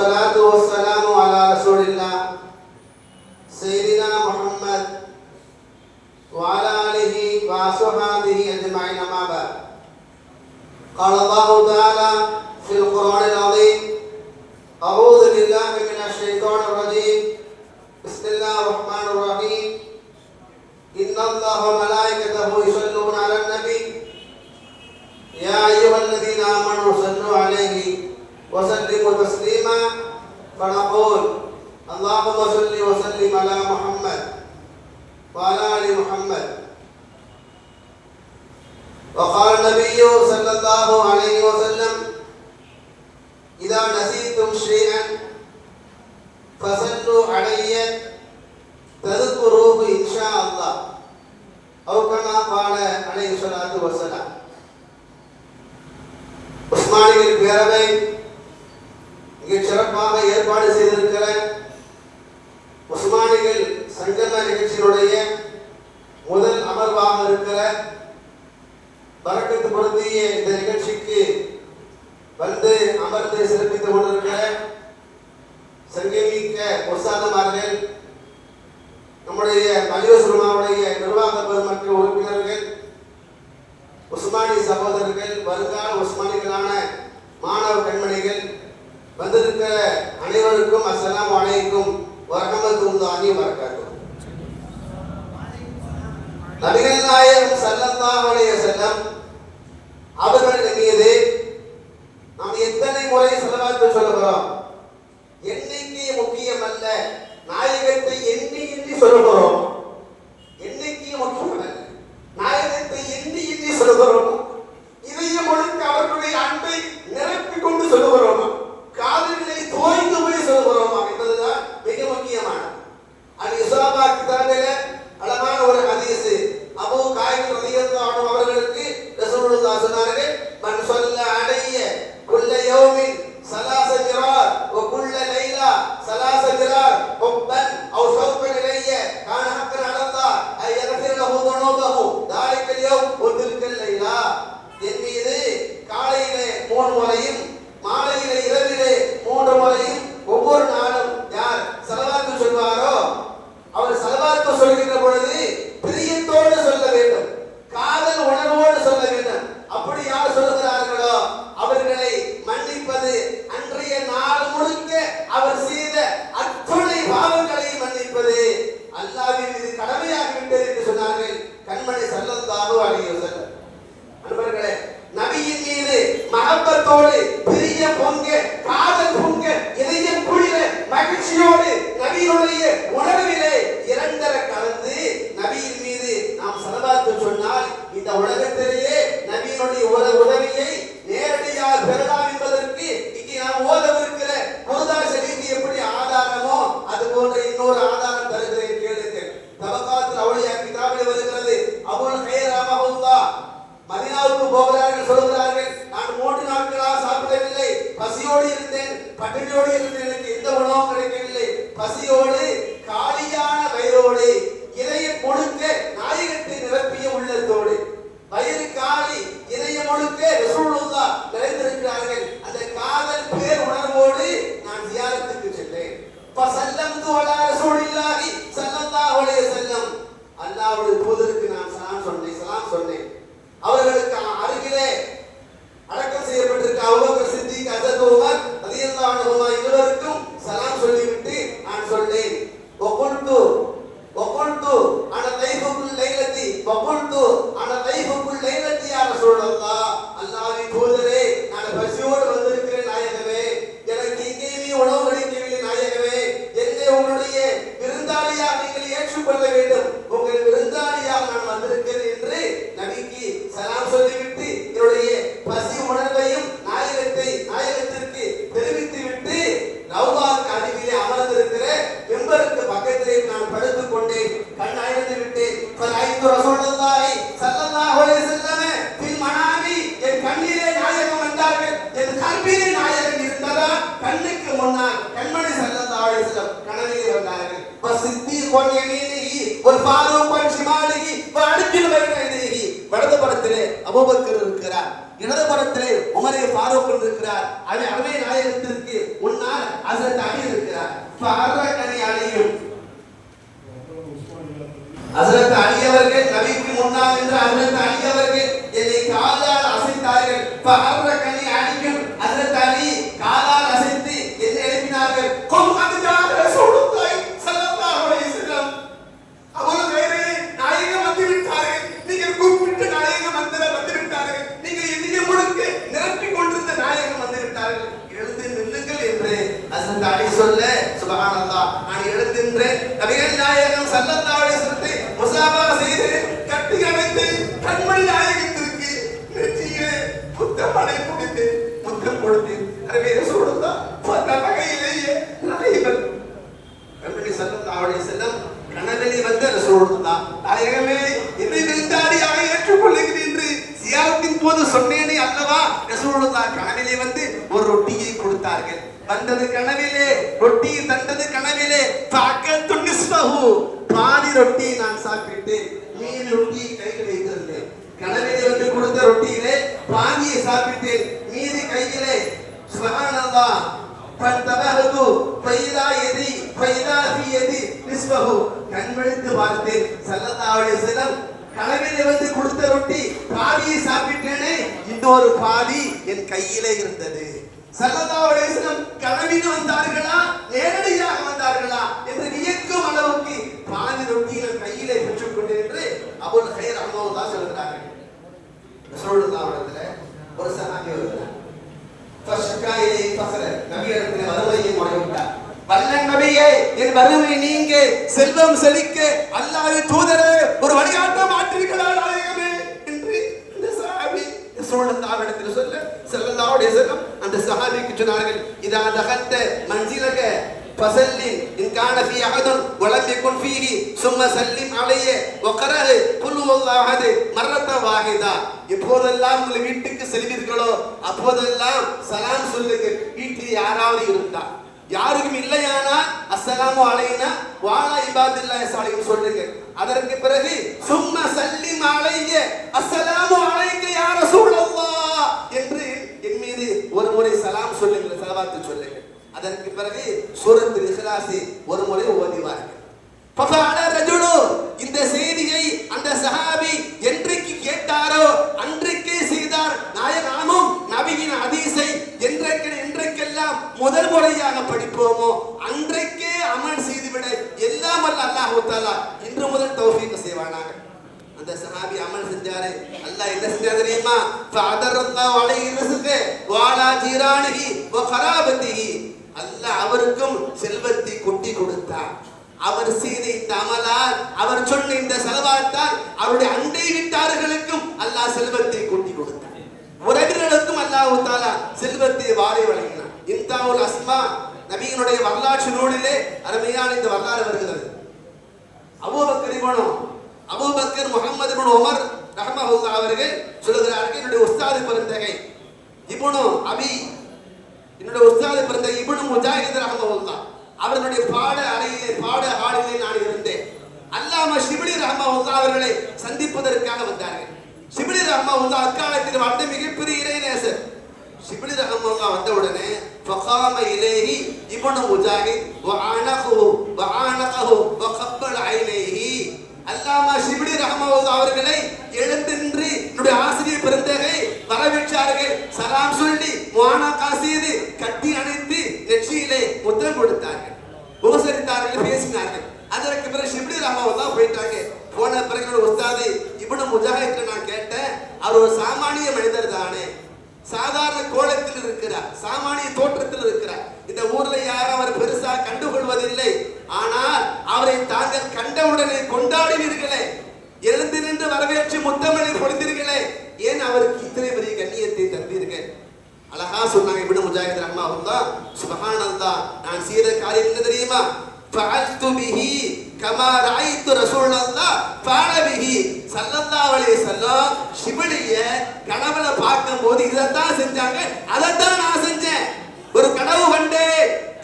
والصلاة والسلام على رسول الله سيدنا محمد وعلى آله وصحبه أجمعين أما بعد قال الله تعالى في القرآن العظيم أعوذ بالله من الشيطان الرجيم بسم الله الرحمن الرحيم إن الله وملائكته يصلون على النبي يا أيها الذين آمنوا صلوا عليه وسلموا تسليما فنقول اللهم صل وسلم على محمد وعلى آل محمد وقال النبي صلى الله عليه وسلم إذا نسيتم شيئا فصلوا علي تذكروه إن شاء الله أو كما قال عليه الصلاة والسلام உஸ்மானியின் பேரவை இங்கே சிறப்பாக ஏற்பாடு செய்திருக்கிற உஸ்மானிகள் சங்கம நிகழ்ச்சியினுடைய முதல் அமர்வாக இருக்கிற பறக்கத்து பொருந்திய இந்த நிகழ்ச்சிக்கு வந்து அமர்ந்து சிறப்பித்துக் கொண்டிருக்கிற சங்கமிக்க ஒசாதமார்கள் நம்முடைய மலிவசுருமாவுடைய நிர்வாக பெருமக்கள் உறுப்பினர்கள் உஸ்மானி சகோதரர்கள் வருங்கால உஸ்மானிகளான மாணவ கண்மணிகள் வந்திருக்கிற அனைவருக்கும் அஸ்ஸலாமு அனைக்கும் வரஹமத்துல்லாஹி வரகாத்துஹு நபிகள் நாயகம் ஸல்லல்லாஹு அலைஹி வஸல்லம் அவர்கள் மீது நாம் எத்தனை முறை செலவாத்து சொல்லுகிறோம் எண்ணிக்கை முக்கியம் அல்ல நாயகத்தை எண்ணி எண்ணி சொல்லுகிறோம் எண்ணிக்கை முக்கியம் அல்ல போகிறார்கள் சொல்கிறார்கள் நான் மூன்று நாட்களாக சாப்பிடவில்லை. பசியோடு இருந்தேன். பட்டினியோடு இருந்தேன். எனக்கு எந்த உணவும் கிடைக்கவில்லை. பசியோடு காலியான வயிறோடு இதயம் முழுக்க நாயகத்தை நிரப்பிய உள்ளத்தோடு. வயிறு காலி இதயம் முழுக்க ரசூலுல்லா நிறைந்திருக்கிறார்கள். அந்த காதல் பேர் உணர்வோடு நான் தியானத்துக்கு செல்லேன் இப்ப செல்லம் தோழா ரசூலில்லாஹி செல்லந்தா அலைஹி செல்லம் அல்லாஹ்வுடைய தூதருக்கு யா ரசூலல்லாஹ் அல்லாஹ்வின் தூதரே நான் பசியோடு வந்திருக்கிறேன் நாயகமே எனக்கு எங்கேயுமே உணவு கிடைக்கவில்லை நாயகமே என்னை உங்களுடைய விருந்தாளியாக நீங்கள் ஏற்றுக்கொள்ள வேண்டும் உங்கள் விருந்தாளியாக நான் வந்திருக்கிறேன் என்று நபிக்கு சலாம் சொல்லிவிட்டு என்னுடைய பசி உணர்வையும் நாயகத்தை நாயகத்திற்கு தெரிவித்து விட்டு ரவுபாக்கு அருகிலே அமர்ந்திருக்கிற மெம்பருக்கு பக்கத்திலே நான் படுத்துக் கொண்டேன் கண் அயர்ந்து விட்டேன் ஃபரைத்து ரசூலுல்லாஹி ஸல்லல்லாஹு அலைஹி வஸல்லம் பின் மனாமி என் கண்ணிலே நாயகம் வந்தார்கள் என் கல்வியிலே நாயகம் இருந்ததா கண்ணுக்கு முன்னால் கண்மணி ஸல்லல்லாஹு அலைஹி வஸல்லம் கனவிலே வந்தார்கள் வசித்தீக் ஒன் யமீனிஹி வல் ஃபாரூக் ஒன் ஷிமாலிஹி வ அடிக்கில் பைன யதைஹி வலது புறத்திலே இடதுபுறத்திலே உமரை பாரோ கொண்டிருக்கிறார் அதை அருமையை நாயகத்திற்கு முன்னால் சொல்ல சுபஹானல்லாஹ் நான் எழுந்தின்றேன் நபிகள் நாயகம் ஸல்லல்லாஹு அலைஹி வஸல்லத்தை முசாபா செய்து கட்டி அணைத்து கண்மணி நாயகத்திற்கு நெற்றியிலே புத்தமடை முடித்து முத்தம் கொடுத்து அரவே ரசூலுல்லாஹ் அந்த வகையிலேயே நடைபெற கண்மணி ஸல்லல்லாஹு அலைஹி வஸல்லம் கனவிலே வந்த ரசூலுல்லாஹ் நாயகமே என்னை விருந்தாளியாக ஏற்றுக்கொள்ளுகிறேன் என்று சியாரத்தின் போது சொன்னேனே அல்லவா ரசூலுல்லாஹ் கனவிலே வந்து ஒரு ரொட்டியை கொடுத்தார்கள் வந்தது கனவிலே ரொட்டி தந்தது கனவிலே பாக்கல் துணிஸ்பஹு பாதி ரொட்டி நான் சாப்பிட்டேன். மீதி ரொட்டியை கையில் வைத்திருந்தேன். கனவிலே வந்து கொடுத்த ரொட்டியிலே பாதியை சாப்பிட்டேன். மீதி கையிலே சுபஹானல்லாஹ் ஃபன்தபஹது ஃபைதா யதி ஃபைதா ஃபி யதி நிஸ்பஹு. கண்விழித்து பார்த்தேன். ஸல்லல்லாஹு அலைஹி வஸல்லம் கனவிலே வந்து கொடுத்த ரொட்டி பாதியை சாப்பிட்டேனே இன்னொரு பாதி என் கையிலே இருந்தது. ஸல்லல்லாஹு அலைஹி வஸல்லம் கனவிலே வந்தார்களா? நேரடியாக வந்தார்களா? என்று நீ அளவுக்கு பாதி ரொட்டிகள் கையிலே பெற்றுக் கொண்டு என்று அவள் கயிறு தான் சொல்கிறாங்க ஒரு சனாதி வருகிறார் நீங்க செல்வம் செழிக்க அல்லாது தூதரே ஒரு வழிகாட்டம் ஆற்றிருக்கிறார் என்று இந்த சஹாபி சோழதாவனத்தில் செல்லம் அந்த சஹாபிக்கு சொன்னார்கள் இதா தகத்த மஞ்சிலக வசல்லிம் அலையே ஒக்கரகு குல்லுவல்லாகது மரணத்த வாகிதா எப்போதெல்லாம் உங்கள் வீட்டுக்கு செல்வீர்களோ அப்போதெல்லாம் சலாம் சொல்லுங்க வீட்டில் யாராவது இருந்தா யாருக்கும் இல்லையானா அஸ்ஸலாமு அலைனா வாலா இபாதில்லாஹி சாலிஹின் சொல்லுங்க அதற்கு பிறகு சும்மா சல்லிம் அலைய அஸ்ஸலாமு அலைக்க யா ரசூலல்லாஹ் என்று என் மீது ஒரு முறை சலாம் சொல்லுங்க சலவாத்து சொல்லுங்க அதற்கு பிறகு சூரத்தில் இஹ்லாஸை ஒரு முறை ஓதிவார்கள் இந்த செய்தியை அந்த சஹாபி என்றைக்கு கேட்டாரோ அன்றைக்கே செய்தார். நாயகாமும் நபியின் அதீசை என்றைக்கு என்றைக்கெல்லாம் முதல் முறையாக படிப்போமோ அன்றைக்கே அமல் செய்துவிட எல்லாம் அல்ல அல்லாஹ் தாலா இன்று முதல் தௌஃபீக் செய்வானாக. அந்த சஹாபி அமல் செஞ்சாரு. அல்லாஹ் என்ன செஞ்சா தெரியுமா? ஃபஅதரல்லாஹு அலைஹி ரிஸ்க வாலா ஜீரானிஹி வ கராபத்திஹி அல்லாஹ் அவருக்கும் செல்வத்தை கொட்டி கொடுத்தார் அவர் செய்த இந்த அமலால் அவர் சொன்ன இந்த செலவாத்தால் அவருடைய அண்டை வீட்டார்களுக்கும் அல்லாஹ் செல்வத்தை கொட்டி கொடுத்தார் உறவினர்களுக்கும் அல்லாஹ் தாலா செல்வத்தை வாரி வழங்கினார் இந்தாவுல் அஸ்மா நபியினுடைய வரலாற்று நூலிலே அருமையான இந்த வரலாறு வருகிறது. Abu Bakr ibn Abu Bakr Muhammad ibn Umar ரஹ்மஹுல்லாஹ் அவர்கள் சொல்லுகிறார்கள் என்னுடைய உஸ்தாது பிறந்தகை இப்னு அபி என்னுடைய உஸ்தாது பிறந்த இப்னு முஜாஹித் ரஹ்மஹுல்லாஹ். அவர்களுடைய பாட அறையிலே பாட ஹாலிலே நான் இருந்தேன் அல்லாம ஷிபிலி ரஹ்மஹுல்லாஹ் அவர்களை சந்திப்பதற்காக வந்தார்கள் ஷிபிலி ரஹ்மஹுல்லாஹ் அக்காலத்தில் வாழ்ந்த மிகப்பெரிய இறைநேசர் ஷிபிலி ரஹ்மஹுல்லாஹ் வந்த உடனே فقام إليه ابن مجاهد وعانقه وعانقه وقبل عينيه அல்லாமா ஷிபிலி ரஹ்மத்துல்லாஹி அவர்களை எழுந்தின்று என்னுடைய ஆசிரியர் பிறந்தகை வரவேற்றார்கள் சலாம் சொல்லி முவானா காசீது கட்டி அணைத்து நெற்றியிலே முத்திரம் கொடுத்தார்கள் உபசரித்தார்கள் பேசினார்கள். அதற்கு பிறகு ஷிபிலி தான் போயிட்டாங்க. போன பிறகு என்னோட உஸ்தாது இப்னு முஜாஹித் நான் கேட்டேன் அவர் ஒரு சாமானிய மனிதர் சுபஹானல்லா நான் செய்த காரியம் என்ன தெரியுமா? ஃபஅல்து பிஹி கமா ராயித்து ரசூலுல்லாஹ் ஃபஅல பிஹி. ஸல்லல்லாஹு அலைஹி வஸல்லம் பார்க்கும் கனவுல பார்க்கும்போது இதைத்தான் செஞ்சாங்க அதைத்தான் நான் செஞ்சேன். ஒரு கனவு கண்டே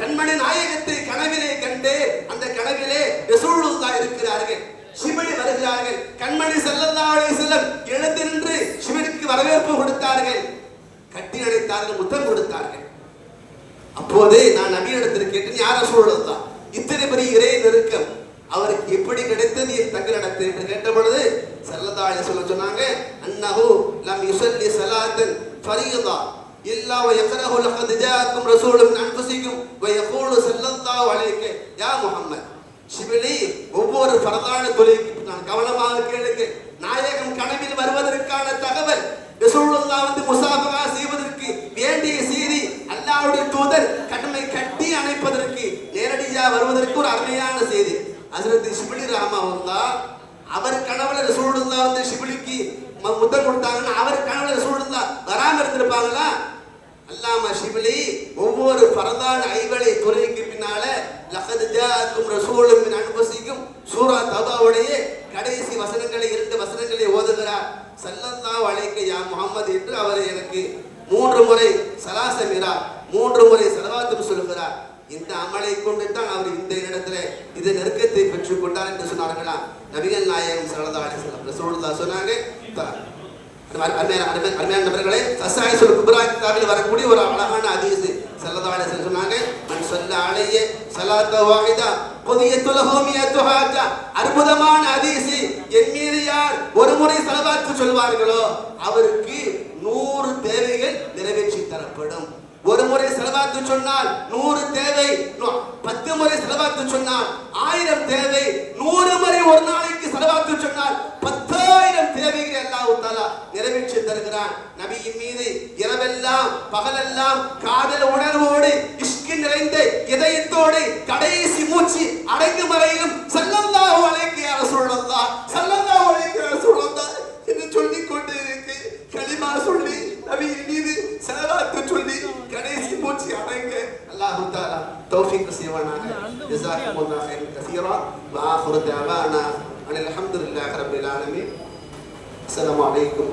கண்மணி நாயகத்தை கனவிலே கண்டு அந்த கனவிலே ரசூலுல்லா இருக்கிறார்கள். சிவனி வருகிறார்கள். கண்மணி ஸல்லல்லாஹு அலைஹி வஸல்லம் எழுந்து நின்று சிவனுக்கு வரவேற்பு கொடுத்தார்கள். கட்டி அடைத்தார்கள் முத்தம் கொடுத்தார்கள். அப்போது நான் நபியிடத்தில் கேட்டேன் யார சூழல்தான் இத்தனை பெரிய இறை நெருக்கம். அவருக்கு எப்படி கிடைத்தது என் தங்களிடத்து என்று கேட்ட பொழுது சல்லதாழி சொல்ல சொன்னாங்க அன்னஹு லம் யுசல்லி சலாத்தன் ஃபரீதா. இல்லா வ யக்ரஹு லகத் ரசூலும் மின் அன்ஃபுசிக்கும் வ யகூலு ஸல்லல்லாஹு அலைஹி. யா முஹம்மத் சிபிலி ஒவ்வொரு பரதான தொழிலுக்கு நான் கவனமாக கேளுங்க நாயகம் கனவில் வருவதற்கான தகவல் ரசூலுல்லாஹ் வந்து முசாபகா செய்வதற்கு வேண்டிய அல்லாவுடைய தூதர் கடமை கட்டி அணைப்பதற்கு வருவதற்கு ஒரு அருமையான செய்தி. ஹசரத் ராமா ரஹமஹுல்லா அவர் கனவுல ரசூலுல்லாஹ் வந்து ஷிபிலிக்கு முத்தம் கொடுத்தாங்கன்னா அவர் கனவுல ரசூலுல்லாஹ் வராம இருந்திருப்பாங்களா? அல்லாம ஷிபிலி ஒவ்வொரு பரதான ஐவளை துறைக்கு பின்னால லகத் ஜாக்கும் ரசூலும் அனுபவிக்கும் சூரா தபாவுடைய கடைசி வசனங்களை இரண்டு வசனங்களை ஓதுகிறார். சல்லல்லாஹு அலைக்க யா முகமது என்று அவர் எனக்கு மூன்று முறை சலாசமிறார் மூன்று முறை சலவாத்தும் சொல்கிறார் இந்த அமலை கொண்டு தான் அவர் இந்த இடத்துல இது நெருக்கத்தை பெற்றுக் கொண்டார் என்று சொன்னார்களாம் நபிகள் நாயகம் சல்லல்லாஹு அலைஹி வஸல்லம். சொன்னாங்க த- அருமையான அருமையான நபர்களே சசாய் சொல் குப்ரா வரக்கூடிய ஒரு அழகான ஹதீஸ். ஸல்லல்லாஹு அலைஹி சொன்னாங்க மன் ஸல்ல அலைய ஸலாத்த வாஹிதா குதியத்து லஹு மியத்து அற்புதமான அதிசி என் மீது யார் ஒரு முறை ஸலவாத்து சொல்வார்களோ அவருக்கு நூறு தேவைகள் நிறைவேற்றி தரப்படும். ஒரு முறை செலவாத்து சொன்னால் நூறு தேவை பத்து முறை செலவாத்து சொன்னால் ஆயிரம் தேவை நூறு முறை ஒரு நாளைக்கு செலவாத்து சொன்னால் பத்தாயிரம் தேவைகளை அல்லாஹ் தாலா நிறைவேற்றி தருகிறான். நபியின் மீது இரவெல்லாம் பகலெல்லாம் காதல் உணர்வோடு இஷ்கி நிறைந்த இதயத்தோடு கடைசி மூச்சு அடங்கும் வரையிலும் وسلم والناس كثيرا وآخر دعوانا أن الحمد لله رب العالمين. السلام عليكم.